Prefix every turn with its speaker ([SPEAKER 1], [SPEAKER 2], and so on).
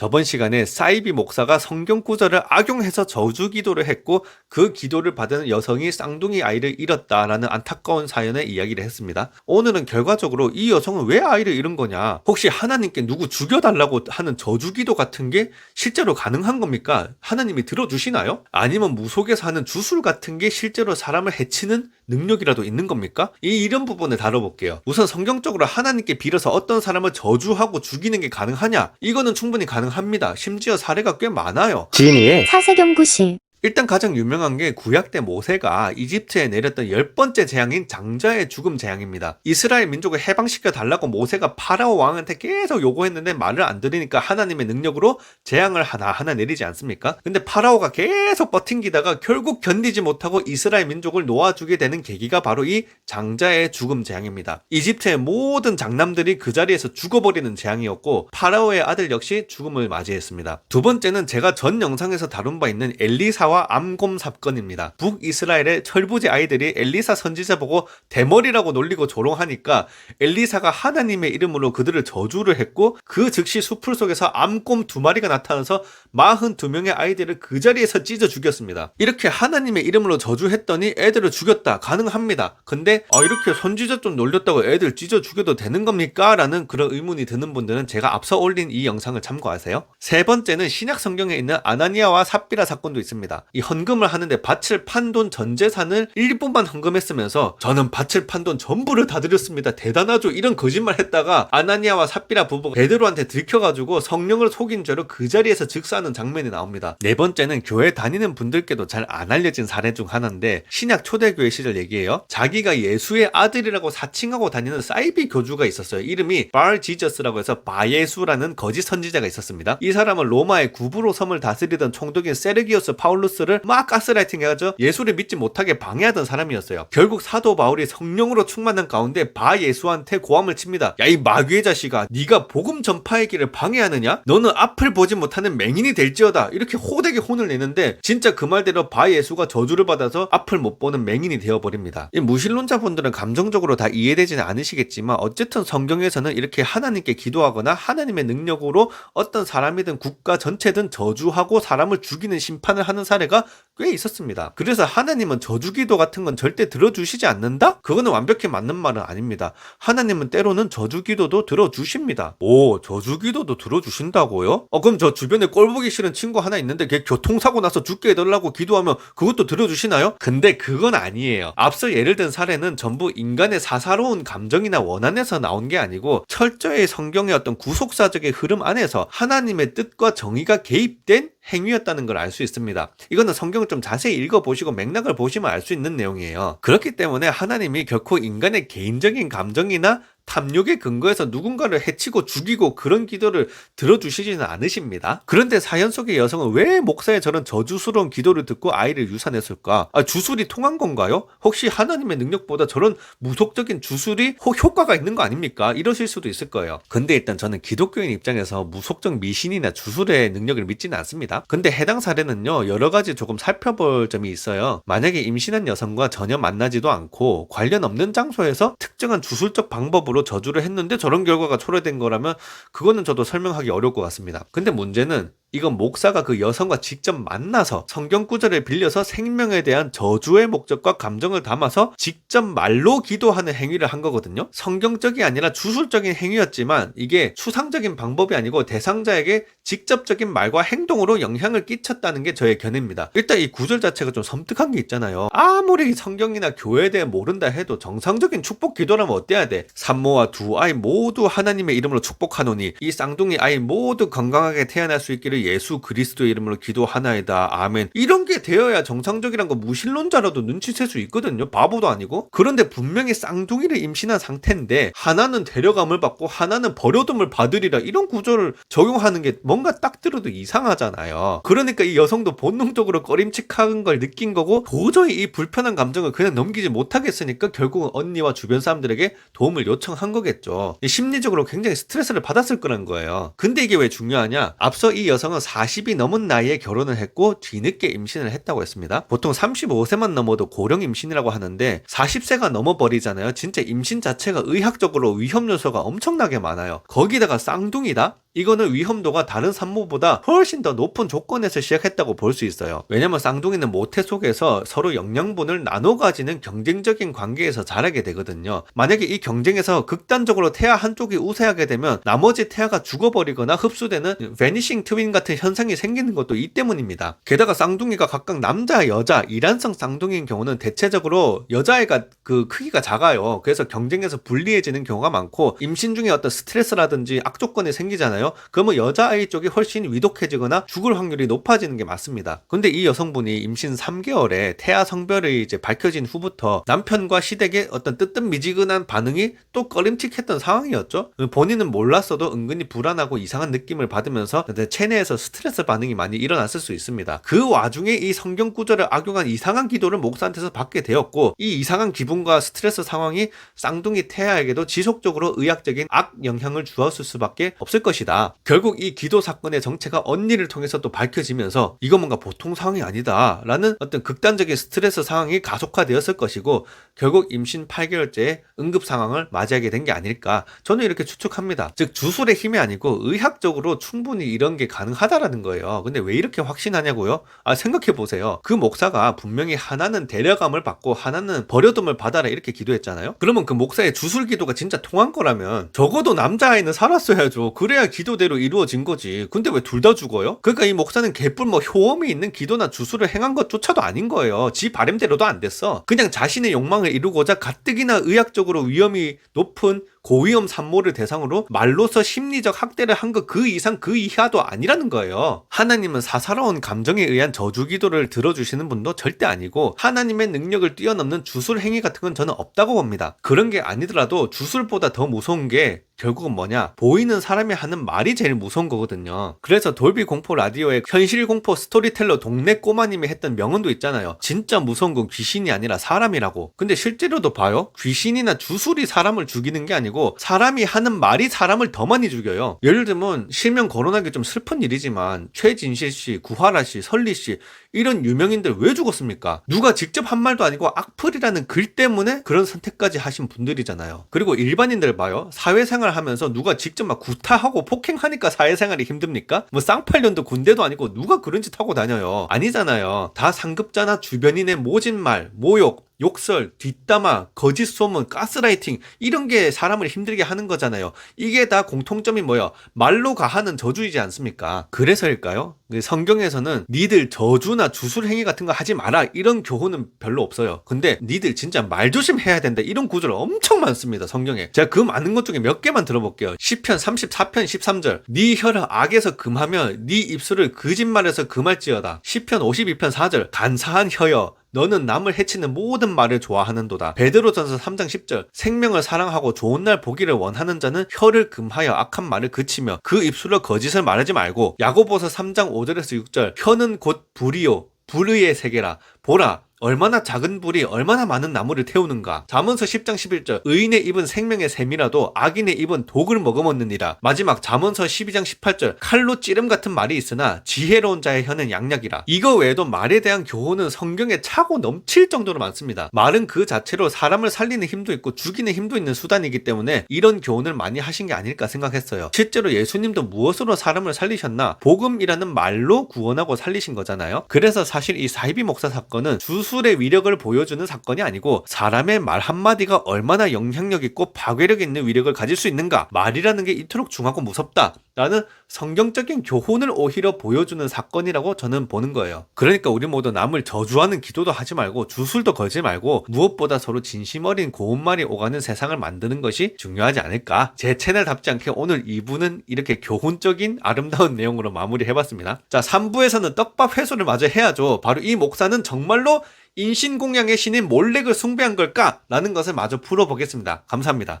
[SPEAKER 1] 저번 시간에 사이비 목사가 성경 구절을 악용해서 저주 기도를 했고 그 기도를 받은 여성이 쌍둥이 아이를 잃었다라는 안타까운 사연의 이야기를 했습니다. 오늘은 결과적으로 이 여성은 왜 아이를 잃은 거냐? 혹시 하나님께 누구 죽여달라고 하는 저주 기도 같은 게 실제로 가능한 겁니까? 하나님이 들어주시나요? 아니면 무속에서 하는 주술 같은 게 실제로 사람을 해치는 능력이라도 있는 겁니까? 이 이런 부분을 다뤄볼게요. 우선 성경적으로 하나님께 빌어서 어떤 사람을 저주하고 죽이는 게 가능하냐? 이거는 충분히 가능합니다. 심지어 사례가 꽤 많아요.
[SPEAKER 2] 지니의
[SPEAKER 3] 사세경구실
[SPEAKER 1] 일단 가장 유명한 게 구약 때 모세가 이집트에 내렸던 열 번째 재앙인 장자의 죽음 재앙입니다. 이스라엘 민족을 해방시켜 달라고 모세가 파라오 왕한테 계속 요구했는데 말을 안 들으니까 하나님의 능력으로 재앙을 하나 하나 내리지 않습니까? 근데 파라오가 계속 버팅기다가 결국 견디지 못하고 이스라엘 민족을 놓아주게 되는 계기가 바로 이 장자의 죽음 재앙입니다. 이집트의 모든 장남들이 그 자리에서 죽어버리는 재앙이었고 파라오의 아들 역시 죽음을 맞이했습니다. 두 번째는 제가 전 영상에서 다룬 바 있는 엘리사 와 암곰 사건입니다. 북이스라엘의 철부지 아이들이 엘리사 선지자 보고 대머리라고 놀리고 조롱하니까 엘리사가 하나님의 이름으로 그들을 저주를 했고 그 즉시 수풀 속에서 암곰 두 마리가 나타나서 42명의 아이들을 그 자리에서 찢어 죽였습니다. 이렇게 하나님의 이름으로 저주했더니 애들을 죽였다. 가능합니다. 근데 아, 이렇게 선지자 좀 놀렸다고 애들 찢어 죽여도 되는 겁니까? 라는 그런 의문이 드는 분들은 제가 앞서 올린 이 영상을 참고하세요. 세 번째는 신약 성경에 있는 아나니아와 삽비라 사건도 있습니다. 이 헌금을 하는데 밭을 판 돈 전 재산을 일부만 헌금했으면서 저는 밭을 판 돈 전부를 다 드렸습니다. 대단하죠. 이런 거짓말 했다가 아나니아와 삽비라 부부가 베드로한테 들켜가지고 성령을 속인 죄로 그 자리에서 즉사하는 장면이 나옵니다. 네 번째는 교회 다니는 분들께도 잘 안 알려진 사례 중 하나인데 신약 초대교회 시절 얘기예요. 자기가 예수의 아들이라고 사칭하고 다니는 사이비 교주가 있었어요. 이름이 발 지저스라고 해서 바예수라는 거짓 선지자가 있었습니다. 이 사람은 로마의 구부로 섬을 다스리던 총독인 세르기오스 파울루스 를 막 가스라이팅 해가지고 예수를 믿지 못하게 방해하던 사람이었어요. 결국 사도 바울이 성령으로 충만한 가운데 바 예수한테 고함을 칩니다. 야 이 마귀의 자식아, 네가 복음 전파의 길을 방해하느냐? 너는 앞을 보지 못하는 맹인이 될지어다. 이렇게 호되게 혼을 내는데 진짜 그 말대로 바 예수가 저주를 받아서 앞을 못 보는 맹인이 되어버립니다. 이 무신론자분들은 감정적으로 다 이해되지는 않으시겠지만 어쨌든 성경에서는 이렇게 하나님께 기도하거나 하나님의 능력으로 어떤 사람이든 국가 전체든 저주하고 사람을 죽이는 심판을 하는 사 례가 꽤 있었습니다. 그래서 하나님은 저주기도 같은 건 절대 들어주시지 않는다? 그거는 완벽히 맞는 말은 아닙니다. 하나님은 때로는 저주기도도 들어주십니다. 오, 저주기도도 들어주신다고요? 어, 그럼 저 주변에 꼴보기 싫은 친구 하나 있는데 걔 교통사고 나서 죽게 해달라고 기도하면 그것도 들어주시나요? 근데 그건 아니에요. 앞서 예를 든 사례는 전부 인간의 사사로운 감정이나 원한에서 나온 게 아니고 철저히 성경의 어떤 구속사적의 흐름 안에서 하나님의 뜻과 정의가 개입된 행위였다는 걸 알 수 있습니다. 이거는 성경을 좀 자세히 읽어보시고 맥락을 보시면 알 수 있는 내용이에요. 그렇기 때문에 하나님이 결코 인간의 개인적인 감정이나 탐욕의 근거에서 누군가를 해치고 죽이고 그런 기도를 들어주시지는 않으십니다. 그런데 사연 속의 여성은 왜 목사의 저런 저주스러운 기도를 듣고 아이를 유산했을까? 아, 주술이 통한 건가요? 혹시 하나님의 능력보다 저런 무속적인 주술이 혹 효과가 있는 거 아닙니까? 이러실 수도 있을 거예요. 근데 일단 저는 기독교인 입장에서 무속적 미신이나 주술의 능력을 믿지는 않습니다. 근데 해당 사례는요, 여러 가지 조금 살펴볼 점이 있어요. 만약에 임신한 여성과 전혀 만나지도 않고 관련 없는 장소에서 특정한 주술적 방법으로 저주를 했는데 저런 결과가 초래된 거라면 그거는 저도 설명하기 어려울 것 같습니다. 근데 문제는 이건 목사가 그 여성과 직접 만나서 성경 구절을 빌려서 생명에 대한 저주의 목적과 감정을 담아서 직접 말로 기도하는 행위를 한 거거든요. 성경적이 아니라 주술적인 행위였지만 이게 추상적인 방법이 아니고 대상자에게 직접적인 말과 행동으로 영향을 끼쳤다는 게 저의 견해입니다. 일단 이 구절 자체가 좀 섬뜩한 게 있잖아요. 아무리 성경이나 교회에 대해 모른다 해도 정상적인 축복 기도라면 어때야 돼? 산모와 두 아이 모두 하나님의 이름으로 축복하노니 이 쌍둥이 아이 모두 건강하게 태어날 수 있기를 예수 그리스도의 이름으로 기도하나이다. 아멘. 이런 게 되어야 정상적이란 거 무신론자라도 눈치챌 수 있거든요. 바보도 아니고. 그런데 분명히 쌍둥이를 임신한 상태인데 하나는 데려감을 받고 하나는 버려둠을 받으리라 이런 구조를 적용하는 게 뭔가 딱 들어도 이상하잖아요. 그러니까 이 여성도 본능적으로 꺼림칙한 걸 느낀 거고 도저히 이 불편한 감정을 그냥 넘기지 못하겠으니까 결국은 언니와 주변 사람들에게 도움을 요청한 거겠죠. 심리적으로 굉장히 스트레스를 받았을 거란 거예요. 근데 이게 왜 중요하냐? 앞서 이 여 성은 40이 넘은 나이에 결혼을 했고 뒤늦게 임신을 했다고 했습니다. 보통 35세만 넘어도 고령 임신이라고 하는데 40세가 넘어버리잖아요. 진짜 임신 자체가 의학적으로 위험 요소가 엄청나게 많아요. 거기다가 쌍둥이다? 이거는 위험도가 다른 산모보다 훨씬 더 높은 조건에서 시작했다고 볼 수 있어요. 왜냐면 쌍둥이는 모태 속에서 서로 영양분을 나눠 가지는 경쟁적인 관계에서 자라게 되거든요. 만약에 이 경쟁에서 극단적으로 태아 한쪽이 우세하게 되면 나머지 태아가 죽어버리거나 흡수되는 베니싱 트윈 같은 현상이 생기는 것도 이 때문입니다. 게다가 쌍둥이가 각각 남자, 여자, 이란성 쌍둥이인 경우는 대체적으로 여자아이가 그 크기가 작아요. 그래서 경쟁에서 불리해지는 경우가 많고 임신 중에 어떤 스트레스라든지 악조건이 생기잖아요. 그러면 여자아이 쪽이 훨씬 위독해지거나 죽을 확률이 높아지는 게 맞습니다. 근데 이 여성분이 임신 3개월에 태아 성별이 이제 밝혀진 후부터 남편과 시댁의 어떤 뜨뜻미지근한 반응이 또 꺼림칙했던 상황이었죠. 본인은 몰랐어도 은근히 불안하고 이상한 느낌을 받으면서 체내에서 스트레스 반응이 많이 일어났을 수 있습니다. 그 와중에 이 성경 구절을 악용한 이상한 기도를 목사한테서 받게 되었고 이 이상한 기분과 스트레스 상황이 쌍둥이 태아에게도 지속적으로 의학적인 악 영향을 주었을 수밖에 없을 것이다. 결국 이 기도 사건의 정체가 언니를 통해서 또 밝혀지면서 이거 뭔가 보통 상황이 아니다라는 어떤 극단적인 스트레스 상황이 가속화되었을 것이고 결국 임신 8개월째의 응급 상황을 맞이하게 된 게 아닐까 저는 이렇게 추측합니다. 즉 주술의 힘이 아니고 의학적으로 충분히 이런 게 가능하다라는 거예요. 근데 왜 이렇게 확신하냐고요? 아 생각해 보세요. 그 목사가 분명히 하나는 데려감을 받고 하나는 버려둠을 받아라 이렇게 기도했잖아요. 그러면 그 목사의 주술 기도가 진짜 통한 거라면 적어도 남자아이는 살았어야죠. 그래야 기 도대로 이루어진 거지. 근데 왜 둘 다 죽어요? 그러니까 이 목사는 개뿔 뭐 효험이 있는 기도나 주술을 행한 것조차도 아닌 거예요. 지 바램대로도 안 됐어. 그냥 자신의 욕망을 이루고자 가뜩이나 의학적으로 위험이 높은 고위험 산모를 대상으로 말로서 심리적 학대를 한 것 그 이상 그 이하도 아니라는 거예요. 하나님은 사사로운 감정에 의한 저주 기도를 들어주시는 분도 절대 아니고 하나님의 능력을 뛰어넘는 주술 행위 같은 건 저는 없다고 봅니다. 그런 게 아니더라도 주술보다 더 무서운 게 결국은 뭐냐? 보이는 사람이 하는 말이 제일 무서운 거거든요. 그래서 돌비 공포 라디오의 현실 공포 스토리텔러 동네 꼬마님이 했던 명언도 있잖아요. 진짜 무서운 건 귀신이 아니라 사람이라고. 근데 실제로도 봐요. 귀신이나 주술이 사람을 죽이는 게 아니고 사람이 하는 말이 사람을 더 많이 죽여요. 예를 들면 실명 거론하기 좀 슬픈 일이지만 최진실 씨, 구하라 씨, 설리 씨 이런 유명인들 왜 죽었습니까? 누가 직접 한 말도 아니고 악플이라는 글 때문에 그런 선택까지 하신 분들이잖아요. 그리고 일반인들 봐요. 사회생활 하면서 누가 직접 막 구타하고 폭행하니까 사회생활이 힘듭니까? 뭐 쌍팔년도 군대도 아니고 누가 그런 짓 하고 다녀요. 아니잖아요. 다 상급자나 주변인의 모진 말, 모욕, 욕설, 뒷담화, 거짓 소문, 가스라이팅 이런 게 사람을 힘들게 하는 거잖아요. 이게 다 공통점이 뭐야? 말로 가하는 저주이지 않습니까? 그래서일까요? 성경에서는 니들 저주나 주술 행위 같은 거 하지 마라 이런 교훈은 별로 없어요. 근데 니들 진짜 말 조심해야 된다 이런 구절 엄청 많습니다. 성경에. 제가 그 많은 것 중에 몇 개만 들어볼게요. 10편 34편 13절 네 혀를 악에서 금하며 네 입술을 거짓말에서 금할지어다. 10편 52편 4절 간사한 혀여 너는 남을 해치는 모든 말을 좋아하는도다. 베드로전서 3장 10절. 생명을 사랑하고 좋은 날 보기를 원하는 자는 혀를 금하여 악한 말을 그치며 그 입술로 거짓을 말하지 말고 야고보서 3장 5절에서 6절. 혀는 곧 불이요. 불의의 세계라. 보라 얼마나 작은 불이 얼마나 많은 나무를 태우는가. 잠언서 10장 11절 의인의 입은 생명의 샘이라도 악인의 입은 독을 먹어먹느니라. 마지막 잠언서 12장 18절 칼로 찌름 같은 말이 있으나 지혜로운 자의 혀는 양약이라. 이거 외에도 말에 대한 교훈은 성경에 차고 넘칠 정도로 많습니다. 말은 그 자체로 사람을 살리는 힘도 있고 죽이는 힘도 있는 수단이기 때문에 이런 교훈을 많이 하신 게 아닐까 생각했어요. 실제로 예수님도 무엇으로 사람을 살리셨나? 복음이라는 말로 구원하고 살리신 거잖아요. 그래서 사실 이 사이비 목사 사건은 주 주술의 위력을 보여주는 사건이 아니고 사람의 말 한마디가 얼마나 영향력 있고 파괴력 있는 위력을 가질 수 있는가 말이라는 게 이토록 중하고 무섭다 라는 성경적인 교훈을 오히려 보여주는 사건이라고 저는 보는 거예요. 그러니까 우리 모두 남을 저주하는 기도도 하지 말고 주술도 걸지 말고 무엇보다 서로 진심 어린 고운 말이 오가는 세상을 만드는 것이 중요하지 않을까. 제 채널답지 않게 오늘 2부는 이렇게 교훈적인 아름다운 내용으로 마무리해봤습니다. 자, 3부에서는 떡밥 회수를 마저 해야죠. 바로 이 목사는 정말로 인신공양의 신인 몰렉을 숭배한 걸까? 라는 것을 마저 풀어보겠습니다. 감사합니다.